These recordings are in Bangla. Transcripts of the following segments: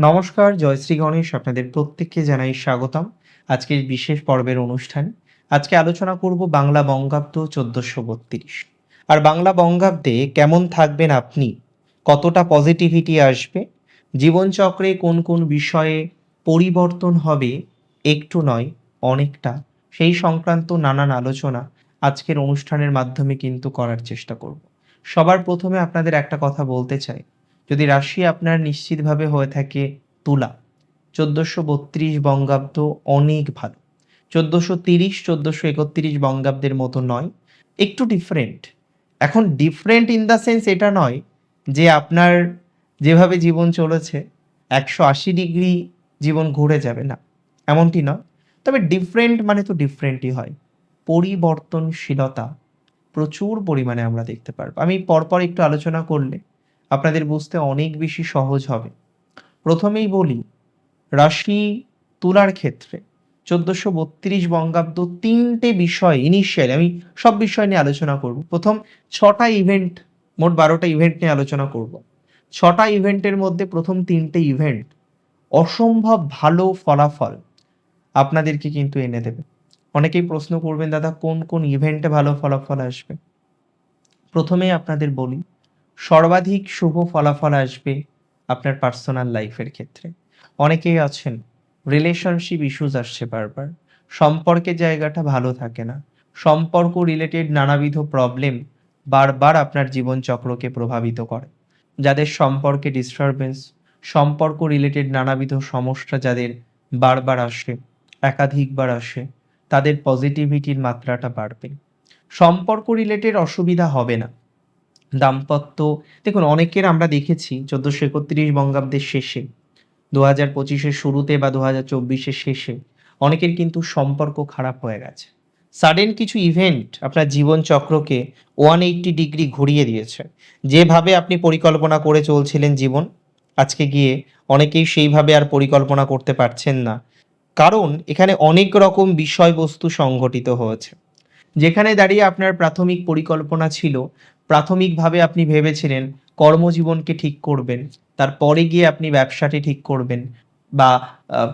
নমস্কার জয়শ্রী গণেশ আপনাদের প্রত্যেককে জানাই স্বাগতম। আজকের বিশেষ পর্বের অনুষ্ঠান, আজকে আলোচনা করব বাংলা বঙ্গাব্দ চোদ্দশো বত্রিশ। আর বাংলা বঙ্গাব্দে কেমন থাকবেন আপনি? কতটা পজিটিভিটি আসবে? জীবনচক্রে কোন কোন বিষয়ে পরিবর্তন হবে একটু নয়, অনেকটা। সেই সংক্রান্ত নানান আলোচনা আজকের অনুষ্ঠানের মাধ্যমে কিন্তু করার চেষ্টা করব। সবার প্রথমে আপনাদের একটা কথা বলতে চাই। যদি রাশি আপনার নিশ্চিতভাবে হয়ে থাকে তুলা, চোদ্দোশো বত্রিশ বঙ্গাব্দ অনেক ভালো। চোদ্দোশো তিরিশ, চোদ্দোশো একত্রিশ বঙ্গাব্দের মতো নয়, একটু ডিফারেন্ট এখন ডিফারেন্ট ইন দ্য সেন্স এটা নয় যে আপনার যেভাবে জীবন চলেছে, একশো আশি ডিগ্রি জীবন ঘুরে যাবে না, এমনটি নয়। তবে ডিফারেন্ট মানে তো ডিফারেন্টই হয়। পরিবর্তনশীলতা প্রচুর পরিমাণে আমরা দেখতে পারব। আমি পরপর একটু আলোচনা করলে আপনাদের বুঝতে অনেক বেশি সহজ হবে। প্রথমেই বলি, রাশি তুলার ক্ষেত্রে চোদ্দোশো বত্রিশ বঙ্গাব্দ তিনটে বিষয় ইনিশিয়ালি আমি সব বিষয় নিয়ে আলোচনা করব। প্রথম, ছটা ইভেন্ট মোট বারোটা ইভেন্ট নিয়ে আলোচনা করব। ছটা ইভেন্টের মধ্যে প্রথম তিনটে ইভেন্ট অসম্ভব ভালো ফলাফল আপনাদেরকে কিন্তু এনে দেবে। অনেকেই প্রশ্ন করবেন, দাদা, কোন কোন ইভেন্টে ভালো ফলাফল আসবে? প্রথমেই আপনাদের বলি সর্বাধিক শুভ ফলাফল আসবে আপনার পার্সোনাল লাইফের ক্ষেত্রে। অনেকেই আছেন রিলেশনশিপ ইস্যুজ আসছে বারবার। সম্পর্কের জায়গাটা ভালো থাকে না। সম্পর্ক রিলেটেড নানাবিধ প্রবলেম বারবার আপনার জীবনচক্রকে প্রভাবিত করে। যাদের সম্পর্কে ডিস্টারবেন্স সম্পর্ক রিলেটেড নানাবিধ সমস্যা যাদের বারবার আসে, একাধিকবার আসে, তাদের পজিটিভিটির মাত্রাটা বাড়বে। সম্পর্ক রিলেটেড অসুবিধা হবে না। দাম্পত্য। দেখুন, অনেকের আমরা দেখেছি চোদ্দোশো একত্রিশ বঙ্গাব্দের শেষে দু হাজার পঁচিশের শুরুতে বা দু হাজার চব্বিশের শেষে অনেকের কিন্তু সম্পর্ক খারাপ হয়ে গেছে। সাডেন কিছু ইভেন্ট আপনার জীবন চক্রকে ওয়ান এইট্টি ডিগ্রি ঘুরিয়ে দিয়েছে। যেভাবে আপনি পরিকল্পনা করে চলছিলেন জীবন, আজকে গিয়ে অনেকেই সেইভাবে আর পরিকল্পনা করতে পারছেন না। কারণ এখানে অনেক রকম বিষয়বস্তু সংঘটিত হয়েছে। যেখানে দাঁড়িয়ে আপনার প্রাথমিক পরিকল্পনা ছিল প্রাথমিকভাবে আপনি ভেবেছিলেন কর্মজীবনকে ঠিক করবেন, তারপরে গিয়ে আপনি ব্যবসাটি ঠিক করবেন বা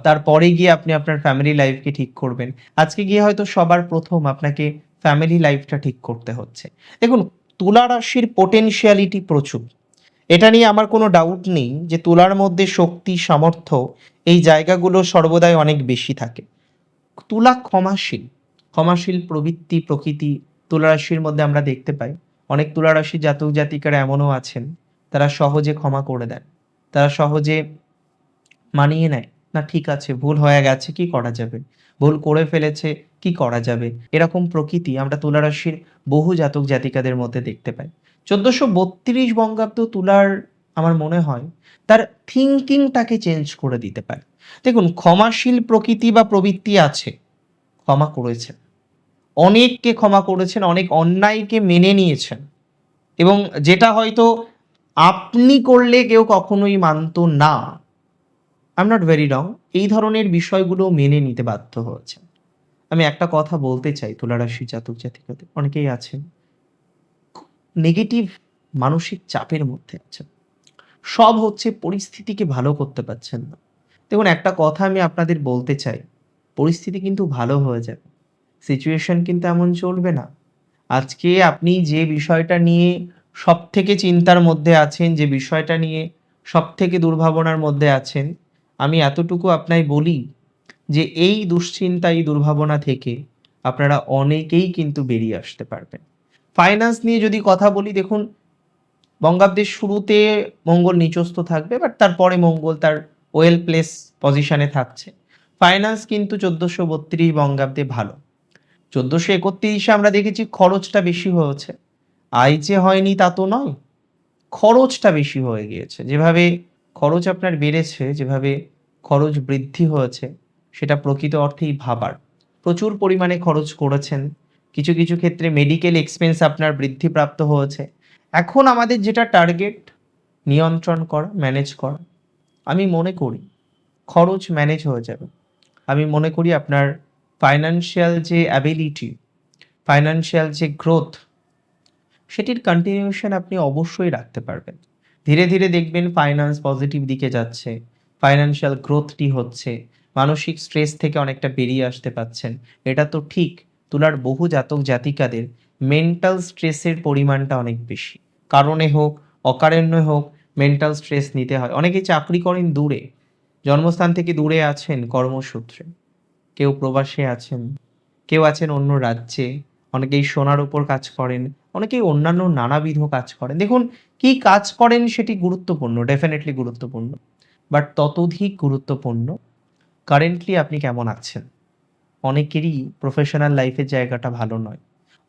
তারপরে গিয়ে আপনি আপনার ফ্যামিলি লাইফকে ঠিক করবেন। আজকে গিয়ে হয়তো সবার প্রথম আপনাকে ফ্যামিলি লাইফটা ঠিক করতে হচ্ছে। দেখুন তুলা রাশির পোটেনশিয়ালিটি প্রচুর। এটা নিয়ে আমার কোনো ডাউট নেই যে তুলার মধ্যে শক্তি, সামর্থ্য এই জায়গাগুলো সর্বদাই অনেক বেশি থাকে। তুলা ক্ষমাশীল ক্ষমাশীল প্রবৃত্তি, প্রকৃতি তুলা রাশির মধ্যে আমরা দেখতে পাই। অনেক তুলা রাশির জাতক জাতিকারা এমনও আছেন, তারা সহজে ক্ষমা করে দেন, তারা সহজে মানিয়ে নেয়। না, ঠিক আছে, ভুল হয়ে গেছে, কি করা যাবে? ভুল করে ফেলেছে, কি করা যাবে? এরকম প্রকৃতি আমরা তুলা রাশির বহু জাতক জাতিকাদের মধ্যে দেখতে পাই। চোদ্দশো বত্রিশ বঙ্গাব্দ তুলার আমার মনে হয়, তার থিঙ্কিংটাকে চেঞ্জ করে দিতে পারে। দেখুন, ক্ষমাশীল প্রকৃতি বা প্রবৃত্তি আছে, ক্ষমা করেছেন। অনেককে ক্ষমা করেছেন, অনেক অন্যায়কে মেনে নিয়েছেন। এবং যেটা হয়তো আপনি করলে কেউ কখনোই মানতো না। I am not very wrong এই ধরনের বিষয়গুলো মেনে নিতে বাধ্য হয়েছে আমি একটা কথা বলতে চাই তুলারাশি জাতক জাতিকাদের, অনেকেই আছেন নেগেটিভ মানসিক চাপের মধ্যে আছেন। সব হচ্ছে পরিস্থিতিকে ভালো করতে পারছেন না। দেখুন, একটা কথা আমি আপনাদের বলতে চাই, পরিস্থিতি কিন্তু ভালো হয়ে যাবে। সিচুয়েশন কিন্তু এমন চলবে না। আজকে আপনি যে বিষয়টা নিয়ে সব থেকে চিন্তার মধ্যে আছেন, যে বিষয়টা নিয়ে সব থেকে দুর্ভাবনার মধ্যে আছেন, আমি এতটুকু আপনাই বলি যে এই দুশ্চিন্তা, এই দুর্ভাবনা থেকে আপনারা অনেকেই কিন্তু বেরিয়ে আসতে পারবেন। ফাইন্যান্স নিয়ে যদি কথা বলি, দেখুন, বঙ্গাব্দের শুরুতে মঙ্গল নিচস্থ থাকবে বাট তারপরে মঙ্গল তার ওয়েল প্লেস পজিশনে থাকছে। ফাইন্যান্স কিন্তু চোদ্দোশো বত্রিশ বঙ্গাব্দে ভালো। চোদ্দোশো একত্রিশে আমরা দেখেছি খরচটা বেশি হয়েছে। আয় যে হয়নি তা তো নয়, খরচটা বেশি হয়ে গিয়েছে। যেভাবে খরচ আপনার বেড়েছে, যেভাবে খরচ বৃদ্ধি হয়েছে, সেটা প্রকৃত অর্থেই ভাবার। প্রচুর পরিমাণে খরচ করেছেন। কিছু কিছু ক্ষেত্রে মেডিকেল এক্সপেন্স আপনার বৃদ্ধিপ্রাপ্ত হয়েছে। এখন আমাদের যেটা টার্গেট নিয়ন্ত্রণ করা ম্যানেজ করা। আমি মনে করি, খরচ ম্যানেজ হয়ে যাবে। আমি মনে করি আপনার ফাইনান্সিয়াল যে অ্যাবিলিটি ফাইনান্সিয়াল যে গ্রোথ সেটির কন্টিনিউশন আপনি অবশ্যই রাখতে পারবেন। ধীরে ধীরে দেখবেন ফাইন্যান্স পজিটিভ দিকে যাচ্ছে ফাইন্যান্সিয়াল গ্রোথটি হচ্ছে, মানসিক স্ট্রেস থেকে অনেকটা বেরিয়ে আসতে পাচ্ছেন। এটা তো ঠিক, তুলার বহু জাতক জাতিকাদের মেন্টাল স্ট্রেসের পরিমাণটা অনেক বেশি। কারণে হোক, অকারণে হোক মেন্টাল স্ট্রেস নিতে হয়। অনেকেই চাকরি করেন দূরে, জন্মস্থান থেকে দূরে আছেন কর্মসূত্রে। কেউ প্রবাসে আছেন, কেউ আছেন অন্য রাজ্যে, অনেকেই সোনার উপর কাজ করেন, অনেকেই অন্যান্য নানাবিধ কাজ করেন। দেখুন, কি কাজ করেন সেটি গুরুত্বপূর্ণ ডেফিনেটলি গুরুত্বপূর্ণ। বাট ততোধিক গুরুত্বপূর্ণ কারেন্টলি আপনি কেমন আছেন? অনেকেরই প্রফেশনাল লাইফের জায়গাটা ভালো নয়।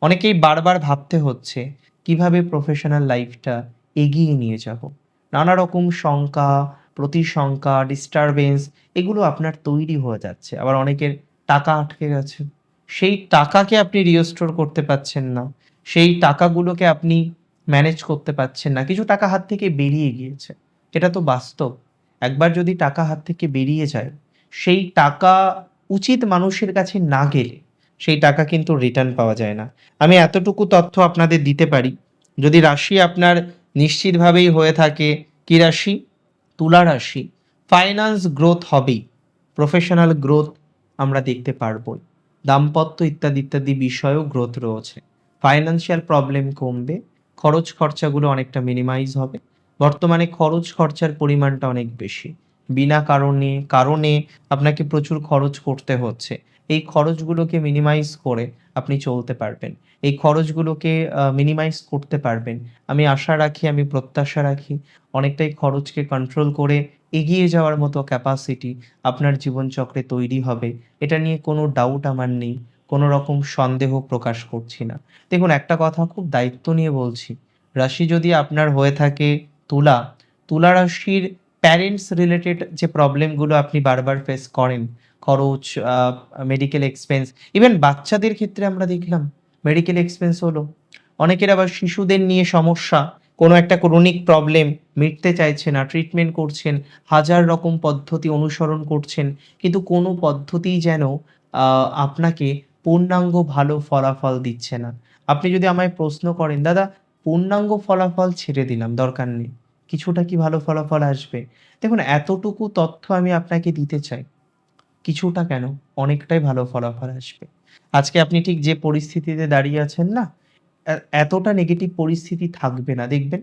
অনেকেই বারবার ভাবতে হচ্ছে, কীভাবে প্রফেশনাল লাইফটা এগিয়ে নিয়ে যাব? নানা রকম শঙ্কা প্রতিশঙ্কা ডিস্টারবেন্স এগুলো আপনার তৈরি হয়ে যাচ্ছে। আবার অনেকের টাকা আটকে গেছে। সেই টাকাকে আপনি রিস্টোর করতে পারছেন না। সেই টাকাগুলোকে আপনি ম্যানেজ করতে পারছেন না। কিছু টাকা হাত থেকে বেরিয়ে গিয়েছে। এটা তো বাস্তব। একবার যদি টাকা হাত থেকে বেরিয়ে যায়, সেই টাকা উচিত মানুষের কাছে না গেলে সেই টাকা কিন্তু রিটার্ন পাওয়া যায় না। আমি এতটুকু তথ্য আপনাদের দিতে পারি। যদি রাশি আপনার নিশ্চিতভাবেই হয়ে থাকে, কি রাশি? তুলা রাশি ফাইন্যান্স গ্রোথ হবেই প্রফেশনাল গ্রোথ আমরা দেখতে পারবই, দাম্পত্য ইত্যাদি ইত্যাদি বিষয়েও গ্রোথ রয়েছে ফাইন্যান্সিয়াল প্রবলেম কমবে, খরচ খরচাগুলো অনেকটা মিনিমাইজ হবে, বর্তমানে খরচ খরচার পরিমাণটা অনেক বেশি, বিনা কারণে কারণে আপনাকে প্রচুর খরচ করতে হচ্ছে এই খরচগুলোকে মিনিমাইজ করে আপনি চলতে পারবেন। এই খরচগুলোকে মিনিমাইজ করতে পারবেন। আমি আশা রাখি, আমি প্রত্যাশা রাখি, অনেকটাই খরচকে কন্ট্রোল করে এগিয়ে যাওয়ার মতো ক্যাপাসিটি আপনার জীবনচক্রে তৈরি হবে। এটা নিয়ে কোনো ডাউট আমার নেই, কোনো রকম সন্দেহ প্রকাশ করছি না। দেখুন, একটা কথা খুব দায়িত্ব নিয়ে বলছি। রাশি যদি আপনার হয়ে থাকে তুলা তুলা রাশির প্যারেন্টস রিলেটেড যে প্রবলেমগুলো আপনি বারবার ফেস করেন খরচ মেডিকেল এক্সপেন্স ইভেন বাচ্চাদের ক্ষেত্রে আমরা দেখলাম মেডিকেল এক্সপেন্স হলো। অনেকের আবার শিশুদের নিয়ে সমস্যা, কোনো একটা ক্রনিক প্রবলেম মিটতে চাইছে না ট্রিটমেন্ট করছেন, হাজার রকম পদ্ধতি অনুসরণ করছেন, কিন্তু কোনো পদ্ধতিই যেন আপনাকে পূর্ণাঙ্গ ভালো ফলাফল দিচ্ছে না। আপনি যদি আমায় প্রশ্ন করেন, দাদা, পূর্ণাঙ্গ ফলাফল ছেড়ে দিলাম, দরকার নেই, কিছুটা কি ভালো ফলাফল আসবে? দেখুন, এতটুকু তথ্য আমি আপনাকে দিতে চাই। কিছুটা কেন? অনেকটাই ভালো ফলাফল আসবে। আজকে আপনি ঠিক যে পরিস্থিতিতে দাঁড়িয়ে আছেন না এতটা নেগেটিভ পরিস্থিতি থাকবে না, দেখবেন?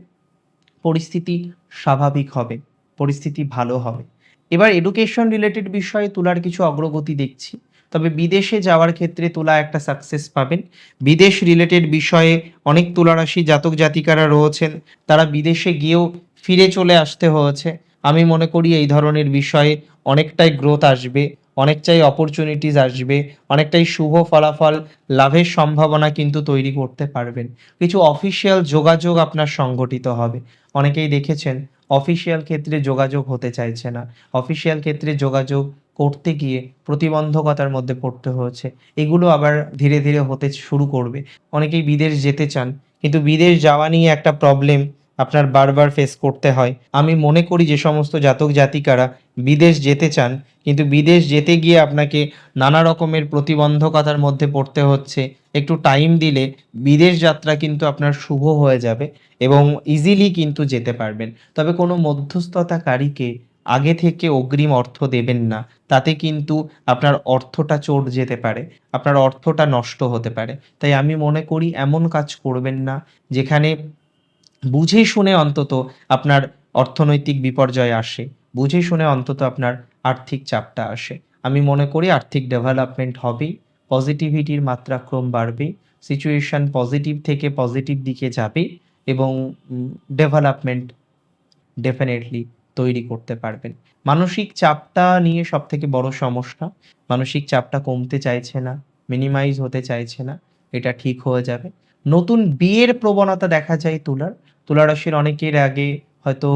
পরিস্থিতি স্বাভাবিক হবে, পরিস্থিতি ভালো হবে। এবার এডুকেশন রিলেটেড বিষয়ে তোলার কিছু অগ্রগতি দেখছি। তবে বিদেশে যাওয়ার ক্ষেত্রে তোলা একটা সাকসেস পাবেন। বিদেশ রিলেটেড বিষয়ে অনেক তুলারাশি জাতক জাতিকারা রয়েছেন, তারা বিদেশে গিয়েও ফিরে চলে আসতে হয়েছে। আমি মনে করি এই ধরনের বিষয়ে অনেকটাই গ্রোথ আসবে। অনেকটাই অপরচুনিটিস আসবে, অনেকটাই শুভ ফলাফল, লাভের সম্ভাবনা কিন্তু তৈরি করতে পারবেন। কিছু অফিসিয়াল যোগাযোগ আপনার সংগঠিত হবে। অনেকেই দেখেছেন অফিসিয়াল ক্ষেত্রে যোগাযোগ হতে চাইছে না। অফিসিয়াল ক্ষেত্রে যোগাযোগ করতে গিয়ে প্রতিবন্ধকতার মধ্যে পড়তে হয়েছে। এগুলো আবার ধীরে ধীরে হতে শুরু করবে। অনেকেই বিদেশ যেতে চান, কিন্তু বিদেশ যাওয়া নিয়ে একটা প্রবলেম আপনার বারবার ফেস করতে হয়। আমি মনে করি যে সমস্ত জাতক জাতিকারা বিদেশ যেতে চান, কিন্তু বিদেশ যেতে গিয়ে আপনাকে নানা রকমের প্রতিবন্ধকতার মধ্যে পড়তে হচ্ছে। একটু টাইম দিলে বিদেশ যাত্রা কিন্তু আপনার শুভ হয়ে যাবে এবং ইজিলি কিন্তু যেতে পারবেন। তবে কোনো মধ্যস্থতাকারীকে আগে থেকে অগ্রিম অর্থ দেবেন না। তাতে কিন্তু আপনার অর্থটা চোট যেতে পারে, আপনার অর্থটা নষ্ট হতে পারে। তাই আমি মনে করি এমন কাজ করবেন না, যেখানে বুঝে শুনে অন্তত আপনার অর্থনৈতিক বিপর্যয় আসে। বুঝে শুনে অন্তত আপনার আর্থিক চাপটা আসে। আমি মনে করি আর্থিক ডেভেলপমেন্ট হবেই পজিটিভিটির মাত্রা ক্রম বাড়বে সিচুয়েশন পজিটিভ থেকে পজিটিভ দিকে যাবে এবং ডেভেলপমেন্ট ডেফিনেটলি তৈরি করতে পারবেন। মানসিক চাপটা নিয়ে সব থেকে বড় সমস্যা, মানসিক চাপটা কমতে চাইছে না মিনিমাইজ হতে চাইছে না, এটা ঠিক হয়ে যাবে। নতুন বিয়ের প্রবণতা দেখা যায় তুলার তুলা রাশির অনেকের আগে হয়তো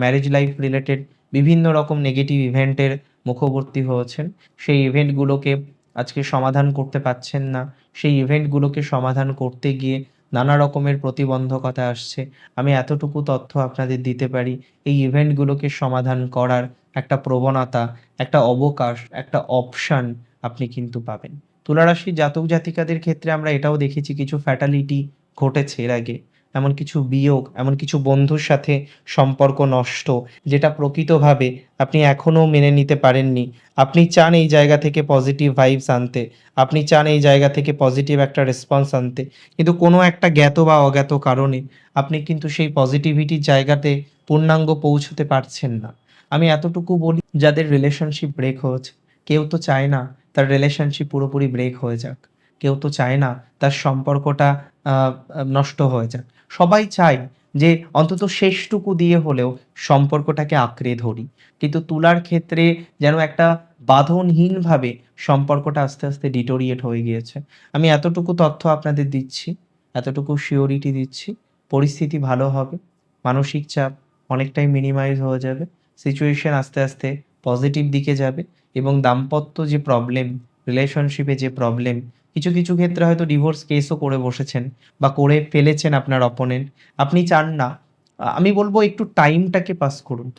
ম্যারেজ লাইফ রিলেটেড বিভিন্ন রকম নেগেটিভ ইভেন্টের মুখবর্তী হয়েছেন। সেই ইভেন্টগুলোকে আজকে সমাধান করতে পারছেন না। সেই ইভেন্টগুলোকে সমাধান করতে গিয়ে নানা রকমের প্রতিবন্ধকতা আসছে। আমি এতটুকু তথ্য আপনাদের দিতে পারি, এই ইভেন্টগুলোকে সমাধান করার একটা প্রবণতা, একটা অবকাশ, একটা অপশান আপনি কিন্তু পাবেন। তুলারাশির জাতক জাতিকাদের ক্ষেত্রে আমরা এটাও দেখেছি, কিছু ফ্যাটালিটি ঘটেছে এর আগে। এমন কিছু বিয়োগ, এমন কিছু বন্ধুর সাথে সম্পর্ক নষ্ট, যেটা প্রকৃতভাবে আপনি এখনও মেনে নিতে পারেননি। আপনি চান এই জায়গা থেকে পজিটিভ ভাইবস আনতে, আপনি চান এই জায়গা থেকে পজিটিভ একটা রেসপন্স আনতে। কিন্তু কোনো একটা জ্ঞাত বা অজ্ঞাত কারণে আপনি কিন্তু সেই পজিটিভিটির জায়গাতে পূর্ণাঙ্গ পৌঁছতে পারছেন না। আমি এতটুকু বলি, যাদের রিলেশনশিপ ব্রেক হয়েছে, কেউ তো চায় না তার রিলেশনশিপ পুরোপুরি ব্রেক হয়ে যাক। কেউ তো চায় না তার সম্পর্কটা নষ্ট হয়ে যাক। সবাই চায় যে অন্তত শেষটুকু দিয়ে হলেও সম্পর্কটাকে আঁকড়ে ধরি। কিন্তু তুলার ক্ষেত্রে যেন একটা বাঁধনহীনভাবে সম্পর্কটা আস্তে আস্তে ডিটোরিয়েট হয়ে গিয়েছে। আমি এতটুকু তথ্য আপনাদের দিচ্ছি, এতটুকু শিওরিটি দিচ্ছি, পরিস্থিতি ভালো হবে, মানসিক চাপ অনেকটাই মিনিমাইজ হয়ে যাবে সিচুয়েশন আস্তে আস্তে পজিটিভ দিকে যাবে এবং দাম্পত্য যে প্রবলেম রিলেশনশিপে যে প্রবলেম কিছু কিছু ক্ষেত্রে হয়তো ডিভোর্স কেসও করে বসেছেন বা করে ফেলেছেন আপনার অপোনেন্ট আপনি চান না। আমি বলব একটু টাইমটাকে পাস করুন।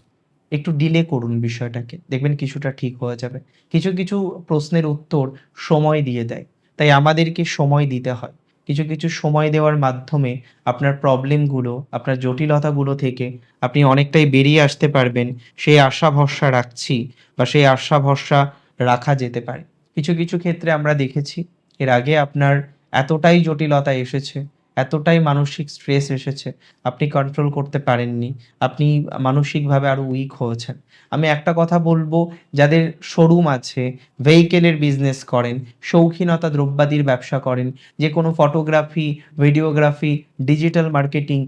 একটু ডিলে করুন বিষয়টাকে। দেখবেন কিছুটা ঠিক হয়ে যাবে। কিছু কিছু প্রশ্নের উত্তর সময় দিয়ে দেয়। তাই আমাদেরকে সময় দিতে হয়। কিছু কিছু সময় দেওয়ার মাধ্যমে আপনার প্রবলেমগুলো আপনার জটিলতাগুলো থেকে আপনি অনেকটাই বেরিয়ে আসতে পারবেন। সেই আশা ভরসা রাখছি বা সেই আশা ভরসা রাখা যেতে পারে। কিছু কিছু ক্ষেত্রে আমরা দেখেছি এর আগে আপনার এতটাই জটিলতা এসেছে, এতটাই মানসিক স্ট্রেস এসেছে, আপনি কন্ট্রোল করতে পারেননি, আপনি মানসিকভাবে আরও উইক হয়েছেন। আমি একটা কথা বলব, যাদের শোরুম আছে ভেহিকেলের বিজনেস করেন, শৌখিনতা দ্রব্যাদির ব্যবসা করেন, যে কোনো ফটোগ্রাফি ভিডিওগ্রাফি ডিজিটাল মার্কেটিং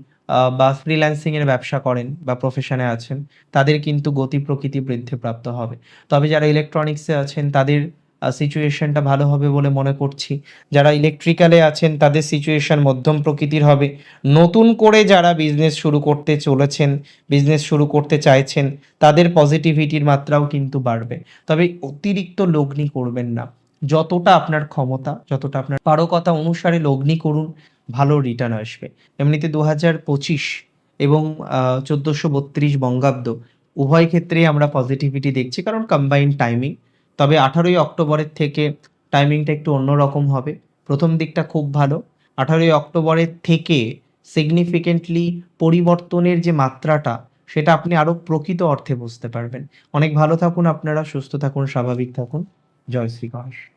বা ফ্রিল্যান্সিংয়ের ব্যবসা করেন বা প্রফেশনে আছেন, তাদের কিন্তু গতি প্রকৃতি বৃদ্ধিপ্রাপ্ত হবে। তবে যারা ইলেকট্রনিক্সে আছেন, তাদের সিচুয়েশনটা ভালো হবে বলে মনে করছি। যারা ইলেকট্রিক্যালে আছেন, তাদের সিচুয়েশন মধ্যম প্রকৃতির হবে। নতুন করে যারা বিজনেস শুরু করতে চলেছেন বিজনেস শুরু করতে চাইছেন, তাদের পজিটিভিটির মাত্রাও কিন্তু বাড়বে। তবে অতিরিক্ত লগ্নি করবেন না। যতটা আপনার ক্ষমতা, যতটা আপনার পারকতা অনুসারে লগ্নি করুন, ভালো রিটার্ন আসবে। এমনিতে দু হাজার পঁচিশ এবং চোদ্দোশো বত্রিশ বঙ্গাব্দ, উভয় ক্ষেত্রেই আমরা পজিটিভিটি দেখছি। কারণ কম্বাইন্ড টাইমিং তবে আঠারোই অক্টোবরের থেকে টাইমিংটা একটু অন্যরকম হবে। প্রথম দিকটা খুব ভালো। আঠারোই অক্টোবরের থেকে সিগনিফিকেন্টলি পরিবর্তনের যে মাত্রাটা, সেটা আপনি আরও প্রকৃত অর্থে বুঝতে পারবেন। অনেক ভালো থাকুন আপনারা, সুস্থ থাকুন, স্বাভাবিক থাকুন। জয় শ্রী গণেশ।